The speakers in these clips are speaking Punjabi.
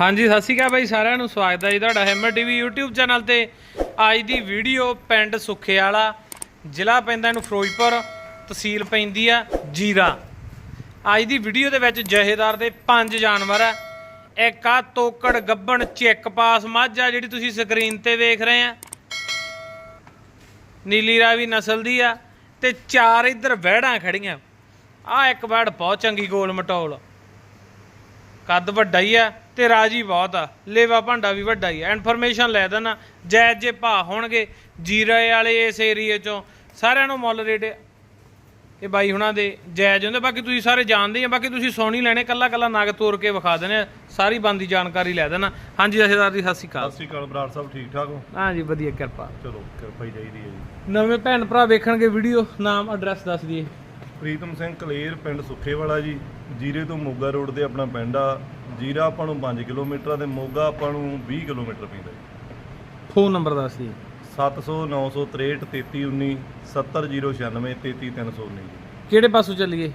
ਹਾਂਜੀ, ਸਤਿ ਸ਼੍ਰੀ ਅਕਾਲ ਬਾਈ ਸਾਰਿਆਂ ਨੂੰ। ਸਵਾਗਤ ਹੈ ਜੀ ਤੁਹਾਡਾ ਹੈਮਰ ਟੀਵੀ YouTube ਚੈਨਲ ਤੇ। ਅੱਜ ਦੀ ਵੀਡੀਓ ਪਿੰਡ ਸੁੱਖੇ ਵਾਲਾ ਜ਼ਿਲ੍ਹਾ ਪੈਂਦਾ ਇਹਨੂੰ ਫਿਰੋਜ਼ਪੁਰ, ਤਹਿਸੀਲ ਪੈਂਦੀ ਆ ਜੀਰਾ। ਅੱਜ ਦੀ ਵੀਡੀਓ ਦੇ ਵਿੱਚ ਜਹੇਦਾਰ ਦੇ ਪੰਜ ਜਾਨਵਰ ਆ। ਇੱਕ ਆ ਤੋਕੜ ਗੱਬਣ ਚੈੱਕ ਪਾਸ ਮੱਝ ਆ, ਜਿਹੜੀ ਤੁਸੀਂ ਸਕਰੀਨ ਤੇ ਵੇਖ ਰਹੇ ਆ। ਨੀਲੀ ਰਾਵੀ ਨਸਲ ਦੀ ਆ ਤੇ ਚਾਰ ਇੱਧਰ ਵਹਿੜਾਂ ਖੜੀਆਂ। ਆ ਇੱਕ ਵੜ ਬਹੁਤ ਚੰਗੀ ਗੋਲ ਮਟੋਲ। ਕੱਦ ਵੱਡਾ ਹੀ ਆ ਤੇ ਰਾਜੀ ਬਹੁਤ ਆ। ਲੇਵਾ ਭਾਂਡਾ ਵੀ ਵੱਡਾ ਹੀ ਆ। ਇਨਫੋਰਮੇਸ਼ਨ ਲੈ ਦੇਣਾ ਜਾਇਜ਼ ਜੇ ਭਾ ਹੋਣਗੇ ਜੀਰੇ ਵਾਲੇ ਇਸ ਏਰੀਏ ਚੋਂ ਸਾਰਿਆਂ ਨੂੰ ਮੁੱਲ ਰੇਟ ਇਹ ਬਾਈ ਹੁਣਾਂ ਦੇ ਜਾਇਜ਼ ਹੁੰਦੇ। ਬਾਕੀ ਤੁਸੀਂ ਸਾਰੇ ਜਾਣਦੇ ਆ। ਬਾਕੀ ਤੁਸੀਂ ਸੋਣੀ ਲੈਣੇ ਕੱਲਾ ਕੱਲਾ ਨਗ ਤੋੜ ਕੇ ਵਿਖਾ ਦੇਣੇ। ਸਾਰੀ ਬੰਦੀ ਜਾਣਕਾਰੀ ਲੈ ਦੇਣਾ ਹਾਂਜੀ ਜਥੇਦਾਰ ਜੀ ਸਤਿ ਸ਼੍ਰੀ ਅਕਾਲ। ਸਤਿ ਸ਼੍ਰੀ ਅਕਾਲ ਬਰਾੜ ਸਾਹਿਬ ਠੀਕ ਠਾਕ ਹੋ? ਹਾਂਜੀ ਵਧੀਆ ਕਿਰਪਾ। ਚਲੋ ਕਿਰਪਾ ਹੀ ਚਾਹੀਦੀ ਹੈ ਜੀ। ਨਵੇਂ ਭੈਣ ਭਰਾ ਵੇਖਣਗੇ ਵੀਡੀਓ ਨਾਮ ਐਡਰੈਸ ਦੱਸ ਦਈਏ। ਪ੍ਰੀਤਮ ਸਿੰਘ ਕਲੇਰ ਪਿੰਡ ਸੁੱਖੇਵਾਲਾ ਜੀ। ਜੀਰੇ ਤੋਂ ਮੋਗਾ ਰੋਡ ਤੇ ਆਪਣਾ ਪਿੰਡ ਆ। ਜੀਰਾ ਆਪਾਂ ਨੂੰ 5 ਕਿਲੋਮੀਟਰ ਆ ਤੇ ਮੋਗਾ ਆਪਾਂ ਨੂੰ 20 ਕਿਲੋਮੀਟਰ ਪੈਂਦਾ ਜੀ। ਫੋਨ ਨੰਬਰ ਦੱਸ ਦਈਏ 700 3319 70096 33319 ਕਿਹੜੇ ਪਾਸੋਂ ਚੱਲੀਏ?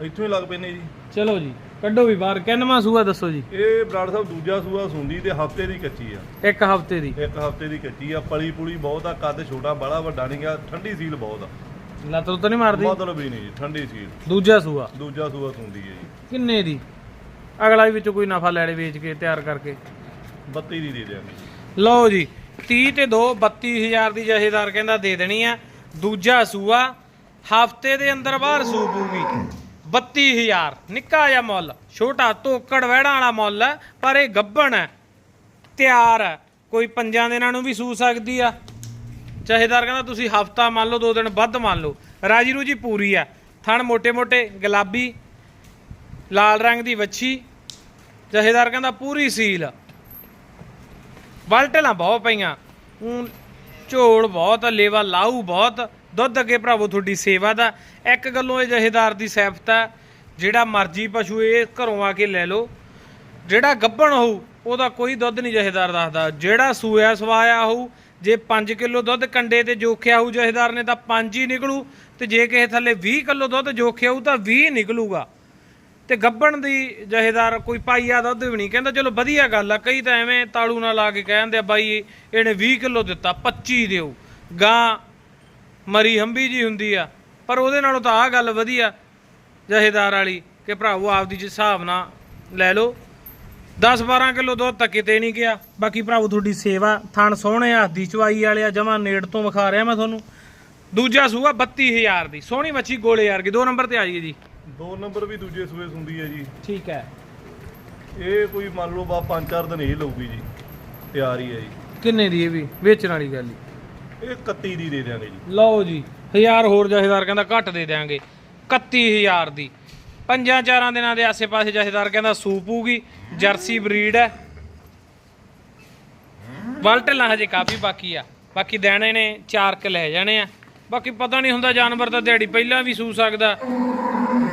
ਇੱਥੋਂ ਹੀ ਲੱਗ ਪੈਨੇ ਜੀ। ਚਲੋ ਜੀ ਕੱਢੋ ਵੀ ਬਾਹਰ। ਕਿੰਨਵਾਂ ਸੂਆ ਦੱਸੋ ਜੀ? ਇਹ ਬਰਾੜ ਸਾਹਿਬ ਦੂਜਾ ਸੂਆ ਸੁੰਦੀ ਤੇ ਹਫ਼ਤੇ ਦੀ ਕੱਚੀ ਆ। ਇੱਕ ਹਫ਼ਤੇ ਦੀ। ਇੱਕ ਹਫ਼ਤੇ ਦੀ ਕੱਚੀ ਆ। ਪਲੀ ਪੁਲੀ ਬਹੁਤ ਆ ਕੱਦ ਛੋਟਾ ਬੜਾ ਵੱਡਾ ਨਹੀਂ ਗਿਆ ਠੰਡੀ ਸੀਲ ਬਹੁਤ ਆ। ਲੱਤ ਤਾਂ ਨਹੀਂ ਮਾਰਦੀ? ਮਤਲਬ ਹੀ ਨਹੀਂ ਜੀ ਠੰਡੀ ਸੀਲ ਦੂਜਾ ਸੂਆ? ਦੂਜਾ ਸੂਆ ਸੁੰਦੀ ਹੈ ਜੀ। ਕਿੰਨੇ ਦੀ? ਅਗਲਾ ਵੀ ਵਿੱਚੋਂ ਕੋਈ ਨਫਾ ਲੈੜੇ ਵੇਚ ਕੇ ਤਿਆਰ ਕਰਕੇ। 32 ਦੀ ਦੇ ਦਿਆਂਗੇ। ਲਓ ਜੀ 30 ਤੇ 2 32000 ਦੀ ਜਹੇਦਾਰ ਕਹਿੰਦਾ ਦੇ ਦੇਣੀ ਆ। ਦੂਜਾ ਸੂਆ ਹਫ਼ਤੇ ਦੇ ਅੰਦਰ ਬਾਹਰ ਸੂ ਪੂਗੀ 32000 ਨਿੱਕਾ ਜਿਹਾ ਮੁੱਲ। ਛੋਟਾ ਤੋਕੜ ਵਹਿੜਾਂ ਵਾਲਾ ਮੁੱਲ ਪਰ ਇਹ ਗੱਬਣ ਹੈ। ਤਿਆਰ ਹੈ। ਕੋਈ ਪੰਜਾਂ ਦਿਨਾਂ ਨੂੰ ਵੀ ਸੂ ਸਕਦੀ ਆ। ਚਾਹੇਦਾਰ ਕਹਿੰਦਾ ਤੁਸੀਂ ਹਫਤਾ ਮੰਨ ਲਓ, ਦੋ ਦਿਨ ਵੱਧ ਮੰਨ ਲਓ। ਰਾਜੀ ਰੂਜੀ ਪੂਰੀ ਆ। ਥਣ ਮੋਟੇ ਮੋਟੇ ਗੁਲਾਬੀ, ਲਾਲ ਰੰਗ ਦੀ ਵੱਛੀ। ਜਹੇਦਾਰ ਕਹਿੰਦਾ ਪੂਰੀ ਸੀਲ। ਬਲਟਲਾਂ ਬਹੁਤ ਪਈਆਂ। ਝੋਲ ਬਹੁਤ ਲੇਵਾ ਲਾਊ ਬਹੁਤ। ਦੁੱਧ ਅੱਗੇ ਭਰਾਵੋ, ਤੁਹਾਡੀ ਸੇਵਾ ਦਾ। ਇੱਕ ਗੱਲੋਂ ਇਹ ਜਹੇਦਾਰ ਦੀ ਸਿਫਤ ਆ, ਜਿਹੜਾ ਮਰਜ਼ੀ ਪਸ਼ੂ ਇਹ ਘਰੋਂ ਆ ਕੇ ਲੈ ਲਓ। ਜਿਹੜਾ ਗੱਭਣ ਹੋਊ, ਉਹਦਾ ਕੋਈ ਦੁੱਧ ਨਹੀਂ ਜਹੇਦਾਰ ਦੱਸਦਾ। ਜਿਹੜਾ ਸੂਇਆ ਸਵਾਇਆ ਹੋਊ ਜੇ 5 ਕਿਲੋ ਦੁੱਧ ਕੰਡੇ ਤੇ ਜੋਖਿਆ ਹੋਊ ਜਹੇਦਾਰ ਨੇ ਤਾਂ 5 ਹੀ ਨਿਕਲੂ, ਤੇ ਜੇ ਕਿਸੇ ਥੱਲੇ 20 ਕਿਲੋ ਦੁੱਧ ਜੋਖਿਆ ਹੋਊ ਤਾਂ 20 ਨਿਕਲੂਗਾ। ਤੇ ਗੱਬਣ ਦੀ ਜਹੇਦਾਰ ਕੋਈ ਪਾਈਆ ਦੁੱਧ ਵੀ ਨਹੀਂ, ਕਹਿੰਦਾ ਚਲੋ ਵਧੀਆ ਗੱਲ ਆ, ਕਈ ਤਾਂ ਐਵੇਂ ਤਾਲੂ ਨਾਲ ਲਾ ਕੇ ਕਹਿੰਦੇ ਆ, ਬਾਈ ਇਹਨੇ 20 ਕਿਲੋ ਦਿੱਤਾ 25 ਦਿਓ। ਗਾਂ ਮਰੀ ਹੰਬੀ ਜੀ ਹੁੰਦੀ ਆ, ਪਰ ਉਹਦੇ ਨਾਲੋਂ ਤਾਂ ਆਹ ਗੱਲ ਵਧੀਆ ਜਹੇਦਾਰ ਵਾਲੀ, ਕਿ ਭਰਾਵੋ ਆਪਦੀ ਜਿਸ ਹਿਸਾਬ ਨਾਲ ਲੈ ਲਓ। 10 12 ਕਿਲੋ ਦੁੱਧ ਤਾਂ ਕਿਤੇ ਨਹੀਂ ਗਿਆ। ਬਾਕੀ ਭਰਾਵੋ ਤੁਹਾਡੀ ਸੇਵਾ ਥਣ ਸੋਹਣੇ ਹੱਥ ਦੀ ਚਵਾਈ ਵਾਲੇ ਆ ਜਮਾ ਨੇੜ ਤੋਂ ਵਿਖਾ ਰਿਹਾ ਮੈਂ ਤੁਹਾਨੂੰ। ਦੂਜਾ ਸੂਆ 32000 ਦੀ ਸੋਹਣੀ ਮੱਛੀ ਗੋਲੇ ਯਾਰ ਕੀ ਦੋ ਨੰਬਰ ਤੇ ਆ ਜਾਈਏ ਜੀ। ਦੋ ਨੰਬਰ ਵੀ ਦੂਜੇ ਸੂਏ ਸੁੰਦੀ ਹੈ ਜੀ। ਠੀਕ ਹੈ। ਇਹ ਕੋਈ ਮੰਨ ਲਓ ਬਾ ਪੰਜ ਚਾਰ ਦਿਨ ਇਹ ਲਊਗੀ ਜੀ ਤਿਆਰ ਹੀ ਹੈ ਜੀ। ਕਿੰਨੇ ਦੀ ਇਹ ਵੀ ਵੇਚਣ ਵਾਲੀ ਗੱਲ ਹੀ। ਇਹ 31 ਦੀ ਦੇ ਦਿਆਂਗੇ ਜੀ। ਲਓ ਜੀ ਹਜ਼ਾਰ ਹੋਰ ਜਹੇਦਾਰ ਕਹਿੰਦਾ ਘੱਟ ਦੇ ਦਿਆਂਗੇ 31000 ਦੀ। ਪੰਜਾਂ ਚਾਰਾਂ ਦਿਨਾਂ ਦੇ ਆਸੇ-ਪਾਸੇ ਜਹੇਦਾਰ ਕਹਿੰਦਾ ਸੂਪ ਹੋਊਗੀ ਜਰਸੀ ਬਰੀਡ ਹੈ। ਵਲਟਲਾਂ ਹਜੇ ਕਾਫੀ ਬਾਕੀ ਆ। ਬਾਕੀ ਦੇਣੇ ਨੇ ਚਾਰ ਕ ਲੈ ਜਾਣੇ ਆ। ਬਾਕੀ ਪਤਾ ਨਹੀਂ ਹੁੰਦਾ ਜਾਨਵਰ ਦਾ ਦਿਹਾੜੀ ਪਹਿਲਾਂ ਵੀ ਸੂ ਸਕਦਾ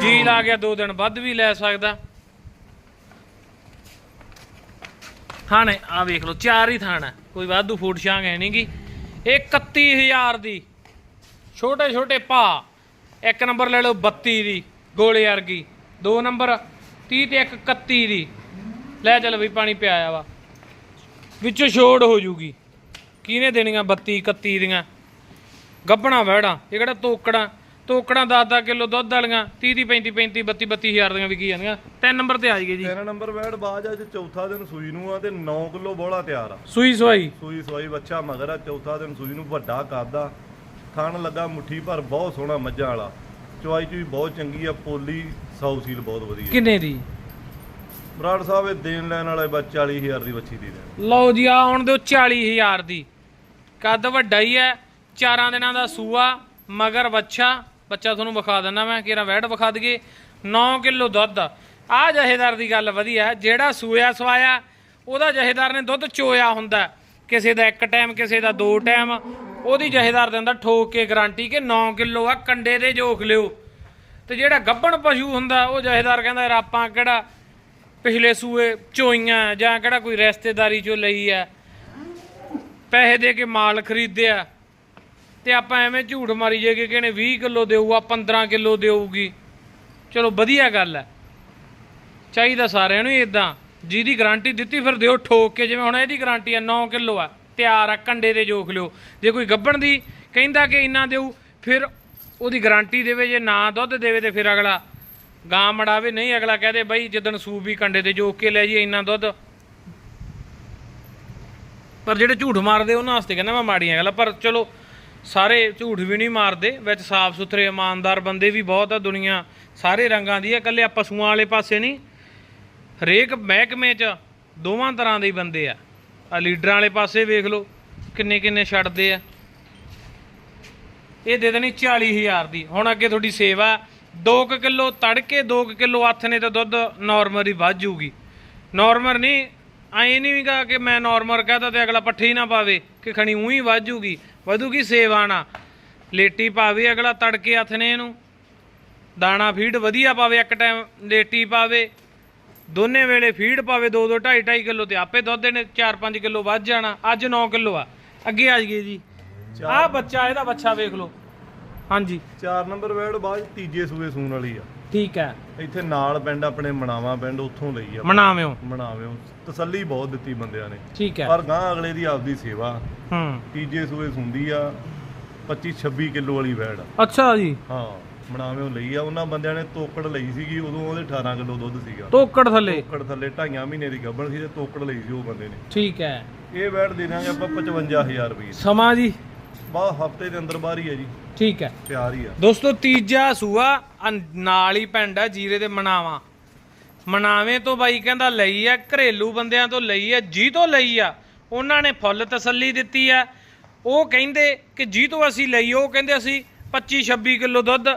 ਜੀ ਲਾ ਗਿਆ ਦੋ ਦਿਨ ਵੱਧ ਵੀ ਲੈ ਸਕਦਾ। ਥਾਣੇ ਆ ਵੇਖ ਲਓ ਚਾਰ ਹੀ ਥਾਣਾ ਹੈ, ਕੋਈ ਵਾਧੂ ਫੂਡ ਸ਼ਾਂਗ ਹੈ ਨਹੀਂਗੀ ਇਹ 31000 ਦੀ ਛੋਟੇ ਛੋਟੇ ਭਾ ਇੱਕ ਨੰਬਰ ਲੈ ਲਓ 32 ਦੀ। ਗੋਲੇ ਵਰਗੀ। ਦੋ ਨੰਬਰ 30 ਤੇ ਇੱਕ 31 ਦੀ। ਲੈ ਚੱਲ ਬਈ ਪਾਣੀ ਪਿਆਇਆ ਵਾ। ਵਿੱਚੋਂ ਛੋੜ ਹੋ ਜੂਗੀ। ਕਿਹਨੇ ਦੇਣੀਆਂ 32 31 ਦੀਆਂ? ਗੱਬਣਾ ਵਹਿੜਾਂ ਇਹ ਕਿਹੜਾ ਤੋਕੜਾਂ? ਤੋਕੜਾਂ 10-10 ਕਿਲੋ ਦੁੱਧ ਵਾਲੀਆਂ 30 ਦੀ 35 35 32 32000 ਦੀਆਂ ਵਿਕੀ ਜਾਂਦੀਆਂ। ਤਿੰਨ ਨੰਬਰ ਤੇ ਆ ਜਾਈਏ ਜੀ। ਤਿੰਨ ਨੰਬਰ ਵੈੜ ਬਾਜ ਅੱਜ ਚੌਥਾ ਦਿਨ ਸੂਈ ਨੂੰ ਆ ਤੇ 9 ਕਿਲੋ ਬੋਲਾ ਤਿਆਰ ਆ। ਸੂਈ ਸਵਾਈ। ਸੂਈ ਸਵਾਈ ਬੱਚਾ ਮਗਰ ਆ ਚੌਥਾ ਦਿਨ ਸੂਈ ਨੂੰ ਵੱਡਾ ਕਰਦਾ। ਥਣ ਲੱਗਾ ਮੁੱਠੀ ਭਰ ਬਹੁਤ ਸੋਹਣਾ ਮੱਝਾਂ ਵਾਲਾ। ਚਵਾਈ ਚ ਵੀ ਬਹੁਤ ਚੰਗੀ ਆ ਪੋਲੀ ਸੌ ਸੀਲ ਬਹੁਤ ਵਧੀਆ। ਕਿੰਨੇ ਦੀ? ਬਰਾੜ ਸਾਹਿਬ ਇਹ ਦੇਣ ਲੈਣ ਵਾਲੇ ਬਾ 40000 ਦੀ ਬੱਚੀ ਦੇ ਲਓ ਜੀ ਆ ਹੁਣ ਦਿਓ 40000 ਦੀ। ਕੱਦ ਵੱਡਾ ਹੀ ਹੈ ਚਾਰਾਂ ਦਿਨਾਂ ਦਾ ਸੂਆ ਮਗਰ ਬੱਚਾ ਬੱਚਾ ਤੁਹਾਨੂੰ ਵਿਖਾ ਦਿੰਦਾ ਮੈਂ ਕਿਹੜਾ ਵੈੜ ਵਿਖਾ ਦਈਏ। 9 ਕਿਲੋ ਦੁੱਧ। ਆ ਜਹੇਦਾਰ ਦੀ ਗੱਲ ਵਧੀਆ ਹੈ ਜਿਹੜਾ ਸੂਇਆ ਸਵਾਇਆ ਉਹਦਾ ਜਹੇਦਾਰ ਨੇ ਦੁੱਧ ਚੋਇਆ ਹੁੰਦਾ। ਕਿਸੇ ਦਾ ਇੱਕ ਟਾਈਮ ਕਿਸੇ ਦਾ ਦੋ ਟਾਈਮ ਉਹਦੀ ਜਹੇਦਾਰ ਦਿੰਦਾ ਠੋਕ ਕੇ ਗਾਰੰਟੀ ਕਿ 9 ਕਿਲੋ ਆ, ਕੰਡੇ ਦੇ ਜੋਖ ਲਿਓ। ਤੇ ਜਿਹੜਾ ਗੱਭਣ ਪਸ਼ੂ ਹੁੰਦਾ, ਉਹ ਜਹੇਦਾਰ ਕਹਿੰਦਾ, ਯਾਰ ਆਪਾਂ ਕਿਹੜਾ ਪਿਛਲੇ ਸੂਏ ਚੋਈਆਂ ਜਾਂ ਕਿਹੜਾ ਕੋਈ ਰਿਸ਼ਤੇਦਾਰੀ ਚੋਂ ਲਈ ਆ? ਪੈਸੇ ਦੇ ਕੇ ਮਾਲ ਖਰੀਦਿਆ। ਤੇ ਆਪਾਂ ਐਵੇਂ ਝੂਠ ਮਾਰੀ ਜੇ ਕਿ ਕਿਹਨੇ 20 ਕਿਲੋ ਦੇਊਗਾ 15 ਕਿਲੋ ਦੇਊਗੀ। ਚਲੋ, ਵਧੀਆ ਗੱਲ ਹੈ ਚਾਹੀਦਾ ਸਾਰਿਆਂ ਨੂੰ ਇਦਾਂ ਜਿਹਦੀ ਗਾਰੰਟੀ ਦਿੱਤੀ, ਫਿਰ ਦਿਓ ਠੋਕ ਕੇ। ਜਿਵੇਂ ਹੁਣ ਇਹਦੀ ਗਾਰੰਟੀ ਆ 9 ਕਿਲੋ ਆ। ਤਿਆਰ ਆ, ਕੰਡੇ ਤੇ ਜੋਖ ਲਿਓ। ਜੇ ਕੋਈ ਗੱਬਣ ਦੀ ਕਹਿੰਦਾ ਕਿ ਇੰਨਾ ਦਿਓ ਫਿਰ ਉਹਦੀ ਗਾਰੰਟੀ ਦੇਵੇ, ਜੇ ਨਾ ਦੁੱਧ ਦੇਵੇ ਤੇ ਫਿਰ ਅਗਲਾ ਗਾਂ ਮੜਾਵੇ। ਨਹੀਂ, ਅਗਲਾ ਕਹਦੇ, ਬਈ ਜਦੋਂ ਸੂਪ ਵੀ ਕੰਡੇ ਤੇ ਜੋਖ ਕੇ ਲੈ ਜੀ ਇੰਨਾ ਦੁੱਧ। ਪਰ ਜਿਹੜੇ ਝੂਠ ਮਾਰਦੇ, ਉਹਨਾਂ ਵਾਸਤੇ ਕਹਿੰਦਾ ਮੈਂ ਮਾੜੀਆਂ ਗੱਲਾਂ। ਪਰ ਚਲੋ, ਸਾਰੇ ਝੂਠ ਵੀ ਨਹੀਂ ਮਾਰਦੇ। ਵਿੱਚ ਸਾਫ਼ ਸੁਥਰੇ ਇਮਾਨਦਾਰ ਬੰਦੇ ਵੀ ਬਹੁਤ ਆ ਦੁਨੀਆ। ਸਾਰੇ ਰੰਗਾਂ ਦੀ ਆ, ਇਕੱਲੇ ਆ ਪਸ਼ੂਆਂ ਵਾਲੇ ਪਾਸੇ ਨਹੀਂ। ਹਰੇਕ ਮਹਿਕਮੇ 'ਚ ਦੋਵਾਂ ਤਰ੍ਹਾਂ ਦੇ ਬੰਦੇ ਆ। ਆ ਲੀਡਰਾਂ ਵਾਲੇ ਪਾਸੇ ਵੇਖ ਲਓ ਕਿੰਨੇ ਕਿੰਨੇ ਛੱਡਦੇ ਆ। ਇਹ ਦੇ ਦੇਣੀ 40000 ਦੀ। ਹੁਣ ਅੱਗੇ ਤੁਹਾਡੀ ਸੇਵਾ 2 ਕਿਲੋ ਤੜਕੇ 2 ਕਿਲੋ ਹੱਥ ਨੇ ਤਾਂ ਦੁੱਧ ਨਾਰਮਲ ਹੀ ਵੱਧ ਜੂਗੀ ਨਾਰਮਲ ਨਹੀਂ, ਐ ਨਹੀਂ ਵੀਗਾ ਕਿ ਮੈਂ ਨਾਰਮਲ ਕਹਤਾ ਤੇ ਅਗਲਾ ਪੱਠੇ ਹੀ ਨਾ ਪਾਵੇ, ਕਿ ਖਣੀ ਉਹੀ ਵੱਧ ਜੂਗੀ ਵਧੂਗੀ ਸੇਵਾ ਨਾ। ਲੇਟੀ ਪਾਵੇ ਅਗਲਾ ਤੜਕੇ ਹੱਥ ਨੇ ਇਹਨੂੰ। ਦਾਣਾ ਫੀਡ ਵਧੀਆ ਪਾਵੇ, ਇੱਕ ਟਾਈਮ ਲੇਟੀ ਪਾਵੇ। ਦੋਨੇ ਵੇਲੇ ਫੀਡ ਪਾਵੇ 2 2 2.5 2.5 ਕਿਲੋ ਤੇ ਆਪੇ ਦੁੱਧ ਨੇ 4-5 ਕਿਲੋ ਵੱਧ ਜਾਣਾ ਅੱਜ 9 ਕਿਲੋ ਆ। ਅੱਗੇ ਆ ਜੀਏ ਜੀ। ਆਹ ਬੱਚਾ ਇਹਦਾ ਬੱਚਾ ਵੇਖ ਲਓ। ਹਾਂਜੀ। 4 ਨੰਬਰ ਵੈੜ ਬਾਅਦ ਤੀਜੇ ਸੂਏ ਸੂਣ ਵਾਲੀ ਆ। ਠੀਕ ਹੈ। ਇੱਥੇ ਨਾਲ ਪਿੰਡ ਆਪਣੇ ਮਣਾਵਾ ਪਿੰਡ ਉੱਥੋਂ ਲਈ ਆ। ਮਨਾਵਿਓ। ਮਣਾਵਿਓ ਤਸੱਲੀ ਬਹੁਤ ਦਿੱਤੀ ਬੰਦਿਆਂ ਨੇ। ਠੀਕ ਹੈ। ਪਰ ਗਾਂ ਅਗਲੇ ਦੀ ਆਪਦੀ ਸੇਵਾ। ਹੂੰ। ਤੀਜੇ ਸੂਏ ਸੁੰਦੀ ਆ 25 26 ਕਿਲੋ ਵਾਲੀ ਵੈੜ। ਅੱਛਾ ਜੀ। ਹਾਂ। ਮਣਾਵਿਓ ਲਈ ਆ ਉਹਨਾਂ ਬੰਦਿਆਂ ਨੇ ਤੋਕੜ ਲਈ ਸੀਗੀ ਉਦੋਂ ਉਹਦੇ 18 ਕਿਲੋ ਦੁੱਧ ਸੀਗਾ। ਤੋਕੜ ਥੱਲੇ? ਤੋਕੜ ਥੱਲੇ ਢਾਈਆਂ ਮਹੀਨੇ ਦੀ ਗੱਭਣ ਸੀ ਤੇ ਤੋਕੜ ਲਈ ਸੀ ਉਹ ਬੰਦੇ ਨੇ। ਠੀਕ ਹੈ। ਇਹ ਵੈੜ ਦੇ ਦਾਂਗੇ ਆਪਾਂ 55000 ਰੁਪਏ ਸਮਾਂ ਜੀ? ਬਾ ਹਫ਼ਤੇ ਦੇ ਅੰਦਰ ਬਾਹਰ ਹੀ ਜੀ। ਠੀਕ ਹੈ। ਤਿਆਰ ਹੀ ਆ। ਦੋਸਤੋ ਤੀਜਾ ਸੂਆ ਨਾਲ ਹੀ ਪਿੰਡ ਆ ਜੀਰੇ ਦੇ ਮਨਾਵਾ। ਮਨਾਵੇਂ ਤੋਂ ਬਾਈ ਕਹਿੰਦਾ ਲਈ ਆ ਘਰੇਲੂ ਬੰਦਿਆਂ ਤੋਂ ਲਈ ਆ ਜੀ ਤੋਂ ਲਈ ਆ। ਉਹਨਾਂ ਨੇ ਫੁੱਲ ਤਸੱਲੀ ਦਿੱਤੀ ਆ। ਉਹ ਕਹਿੰਦੇ ਕਿ ਜੀ ਤੋਂ ਅਸੀਂ ਲਈ ਉਹ ਕਹਿੰਦੇ ਅਸੀਂ 25 26 ਕਿਲੋ ਦੁੱਧ।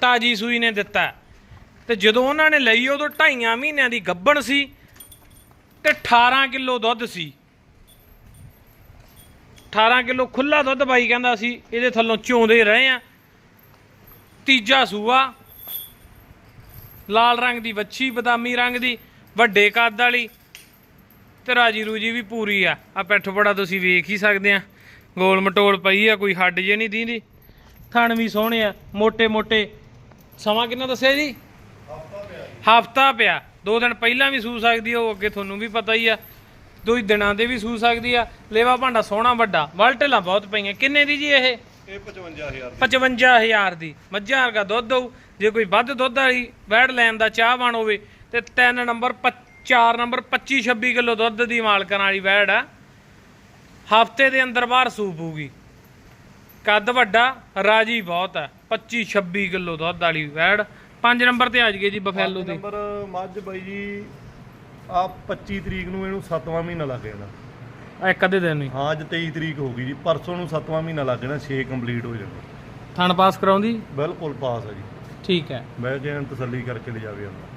ਤਾਜੀ ਸੂਈ ਨੇ ਦਿੱਤਾ। ਤੇ ਜਦੋਂ ਉਹਨਾਂ ਨੇ ਲਈ, ਉਦੋਂ ਢਾਈਆਂ ਮਹੀਨਿਆਂ ਦੀ ਗੱਭਣ ਸੀ ਤੇ 18 ਕਿਲੋ ਦੁੱਧ ਸੀ। 18 ਕਿਲੋ ਖੁੱਲਾ ਦੁੱਧ ਬਾਈ ਕਹਿੰਦਾ ਸੀ, ਇਹਦੇ ਥੱਲੋਂ ਚੋਂਦੇ ਰਹੇ ਆ। ਤੀਜਾ ਸੂਆ, ਲਾਲ ਰੰਗ ਦੀ ਵੱਛੀ, ਬਦਾਮੀ ਰੰਗ ਦੀ, ਵੱਡੇ ਕਾਦ ਵਾਲੀ ਤੇ ਰਾਜੀ ਰੂਜੀ ਵੀ ਪੂਰੀ ਆ। ਆ ਪਿੱਠ ਬੜਾ ਤੁਸੀਂ ਵੇਖ ਹੀ ਸਕਦੇ ਆ। ਗੋਲ ਮਟੋਲ ਪਈ ਆ, ਕੋਈ ਹੱਡ ਜੇ ਨਹੀਂ ਦੀਂਦੀ। ਥਣ ਵੀ ਸੋਹਣੇ ਆ ਮੋٹے ਮੋٹے ਸਮਾਂ ਕਿੰਨਾ ਦੱਸਿਆ ਜੀ? ਹਫਤਾ ਪਿਆ। ਦੋ ਦਿਨ ਪਹਿਲਾਂ ਵੀ ਸੂ ਸਕਦੀ ਉਹ ਅੱਗੇ ਤੁਹਾਨੂੰ ਵੀ ਪਤਾ ਹੀ ਆ। ਦੋ ਹੀ ਦਿਨਾਂ ਦੇ ਵੀ ਸੂ ਸਕਦੀ ਆ। ਲੇਵਾ ਭਾਂਡਾ ਸੋਹਣਾ ਵੱਡਾ ਵਲਟਲਾਂ ਬਹੁਤ ਪਈਆਂ। ਕਿੰਨੇ ਦੀ ਜੀ ਇਹ? ਇਹ 55000 55000 ਦੀ। ਮੱਝਾਂ ਵਰਗਾ ਦੁੱਧ ਦਊ ਜੇ ਕੋਈ ਵੱਧ ਦੁੱਧ ਵਾਲੀ ਵੈੜ ਲੈਣ ਦਾ ਚਾਹਵਾਨ ਹੋਵੇ ਤੇ ਤਿੰਨ ਨੰਬਰ 4 ਨੰਬਰ 25 26 ਕਿਲੋ ਦੁੱਧ ਦੀ ਮਾਲਕਣ ਵਾਲੀ ਵੈੜ ਆ। ਹਫ਼ਤੇ ਦੇ ਅੰਦਰ ਬਾਹਰ ਸੂਪ ਹੋਊਗੀ ਕੱਦ ਵੱਡਾ ਰਾਜੀ ਬਹੁਤ ਹੈ। 25 26 ਕਿਲੋ ਦੁੱਧ ਵਾਲੀ ਵੈੜ। 5 ਨੰਬਰ ਤੇ ਆ ਜਗੇ ਜੀ ਬਫੈਲੋ ਦੀ। ਨੰਬਰ ਮੱਝ ਬਾਈ ਜੀ ਆ 25 ਤਰੀਕ ਨੂੰ ਇਹਨੂੰ 7ਵਾਂ ਮਹੀਨਾ ਲੱਗ ਜਾਣਾ। ਆ ਇੱਕ ਅੱਧੇ ਦਿਨ ਨਹੀਂ ਹਾਂ ਅੱਜ 23 ਤਰੀਕ ਹੋ ਗਈ ਜੀ। ਪਰਸੋਂ ਨੂੰ 7ਵਾਂ ਮਹੀਨਾ ਲੱਗ ਜਾਣਾ 6 ਕੰਪਲੀਟ ਹੋ ਜਾਣਾ। ਥਣ ਪਾਸ ਕਰਾਉਂਦੀ? ਬਿਲਕੁਲ ਪਾਸ ਹੈ ਜੀ। ਠੀਕ ਹੈ। ਮੈਂ ਕਿਹਾ ਤਸੱਲੀ ਕਰਕੇ ਲੈ ਜਾਵੇ ਉਹਨੂੰ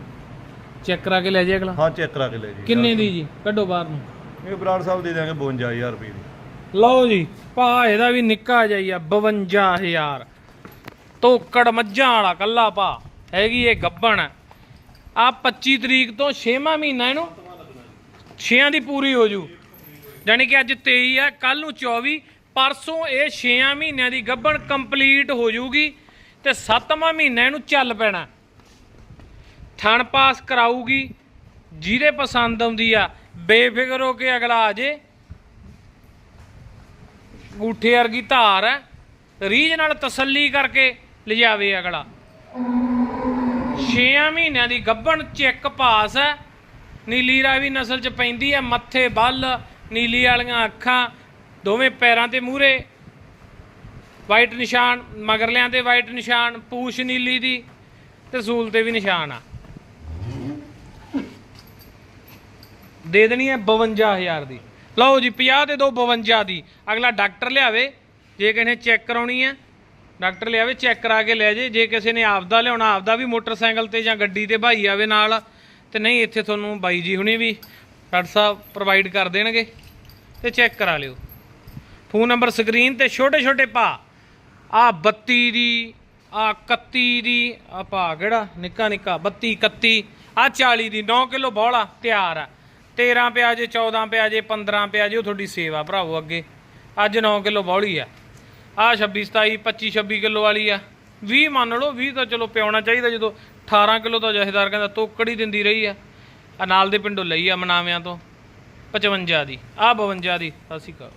ਚੈੱਕ ਕਰਾ ਕੇ ਲੈ ਜੇ ਅਗਲਾ? ਹਾਂ ਚੈੱਕ ਕਰਾ ਕੇ ਲੈ ਜੀ ਕਿੰਨੇ ਦੀ ਜੀ? ਕੱਢੋ ਬਾਹਰ ਨੂੰ। ਇਹ ਬਰਾੜ ਸਾਹਿਬ ਦੇ ਦਿਆਂਗੇ 52000 ਰੁਪਏ ਦੀ। ਲਓ ਜੀ ਭਾ ਇਹਦਾ ਵੀ ਨਿੱਕਾ ਜਾਈ ਆ 52000 ਤੋਕੜ ਮੱਝਾਂ ਵਾਲਾ ਕੱਲਾ ਭਾ ਹੈਗੀ ਇਹ ਗੱਬਣ। ਆ 25 ਤਰੀਕ ਤੋਂ 6ਵਾਂ ਮਹੀਨਾ ਇਹਨੂੰ 6ਾਂ ਦੀ ਪੂਰੀ ਹੋ ਜੂ। ਯਾਨੀ ਕਿ ਅੱਜ 23 ਆ ਕੱਲ ਨੂੰ 24 ਪਰਸੋਂ ਇਹ 6 ਮਹੀਨਿਆਂ ਦੀ ਗੱਬਣ ਕੰਪਲੀਟ ਹੋ ਜੂਗੀ ਤੇ 7ਵਾਂ ਮਹੀਨਾ ਇਹਨੂੰ ਚੱਲ ਪੈਣਾ। ਥਣ ਪਾਸ ਕਰਾਊਗੀ, ਜਿਹਦੇ ਪਸੰਦ ਆਉਂਦੀ ਆ, ਬੇਫਿਕਰ ਹੋ ਕੇ ਅਗਲਾ ਆ ਜੇ। ਗੂਠੇ ਵਰਗੀ ਧਾਰ ਹੈ ਰੀਝ ਨਾਲ ਤਸੱਲੀ ਕਰਕੇ ਲਿਜਾਵੇ ਅਗਲਾ। 6 ਮਹੀਨਿਆਂ ਦੀ ਗੱਭਣ ਚੈੱਕ ਪਾਸ ਹੈ, ਨੀਲੀ ਰਾਵੀ ਨਸਲ ਚ ਪੈਂਦੀ ਹੈ ਮੱਥੇ ਬੱਲ, ਨੀਲੀ ਵਾਲੀਆਂ ਅੱਖਾਂ, ਦੋਵੇਂ ਪੈਰਾਂ ਤੇ ਮੂਹਰੇ। ਵਾਈਟ ਨਿਸ਼ਾਨ, ਮਗਰਲਿਆਂ ਤੇ ਵਾਈਟ ਨਿਸ਼ਾਨ, ਪੂਛ ਨੀਲੀ ਦੀ, ਤੇ ਸੂਲ ਤੇ ਵੀ ਨਿਸ਼ਾਨ ਆ। ਦੇ ਦੇਣੀ ਹੈ 52000 ਦੀ। ਲਓ ਜੀ 50 ਤੇ ਦੋ 52 ਦੀ। ਅਗਲਾ ਡਾਕਟਰ ਲਿਆਵੇ, ਜੇ ਕਿਸੇ ਨੇ ਚੈੱਕ ਕਰਾਉਣੀ ਹੈ, ਡਾਕਟਰ ਲਿਆਵੇ, ਚੈੱਕ ਕਰਾ ਕੇ ਲੈ ਜੇ। ਜੇ ਕਿਸੇ ਨੇ ਆਪਦਾ ਲਿਆਉਣਾ, ਆਪਦਾ ਵੀ ਮੋਟਰਸਾਈਕਲ ਤੇ ਜਾਂ ਗੱਡੀ ਤੇ ਭਾਈ ਆਵੇ ਨਾਲ, ਤੇ ਨਹੀਂ ਇੱਥੇ ਤੁਹਾਨੂੰ ਬਾਈ ਜੀ ਹੁਣੀ ਵੀ ਡਾਕਟਰ ਸਾਹਿਬ ਪ੍ਰੋਵਾਈਡ ਕਰ ਦੇਣਗੇ, ਤੇ ਚੈੱਕ ਕਰਾ ਲਿਓ। ਫੋਨ ਨੰਬਰ ਸਕਰੀਨ ਤੇ ਛੋਟੇ ਛੋਟੇ ਭਾ। ਆ 32 ਦੀ, ਆ 31 ਦੀ, ਆ ਭਾ ਕਿਹੜਾ? ਨਿੱਕਾ ਨਿੱਕਾ 32 31 ਆ 40 ਦੀ 9 ਕਿਲੋ ਬੋਲਾ ਤਿਆਰ ਆ। 13 ਪਿਆ ਜੇ 14 ਪਿਆ ਜੇ 15 ਪਿਆ ਜੇ, ਉਹ ਤੁਹਾਡੀ ਸੇਵਾ ਭਰਾਵੋ ਅੱਗੇ। ਅੱਜ 9 ਕਿਲੋ ਬੌਲੀ ਆ। ਆ 26 27 25 26 ਕਿਲੋ ਵਾਲੀ ਆ। 20 ਮੰਨ ਲਓ 20 ਤਾਂ ਚਲੋ ਪਿਆਉਣਾ ਚਾਹੀਦਾ ਜਦੋਂ 18 ਕਿਲੋ ਤਾਂ ਜਹੇਦਾਰ ਕਹਿੰਦਾ ਤੋਕੜੀ ਦਿੰਦੀ ਰਹੀ ਆ। ਆ ਨਾਲ ਦੇ ਪਿੰਡੋਂ ਲਈ ਆ ਮਨਾਵਿਆਂ ਤੋਂ। 55 ਦੀ ਆ 52 ਦੀ, ਸਤਿ ਸ਼੍ਰੀ ਅਕਾਲ।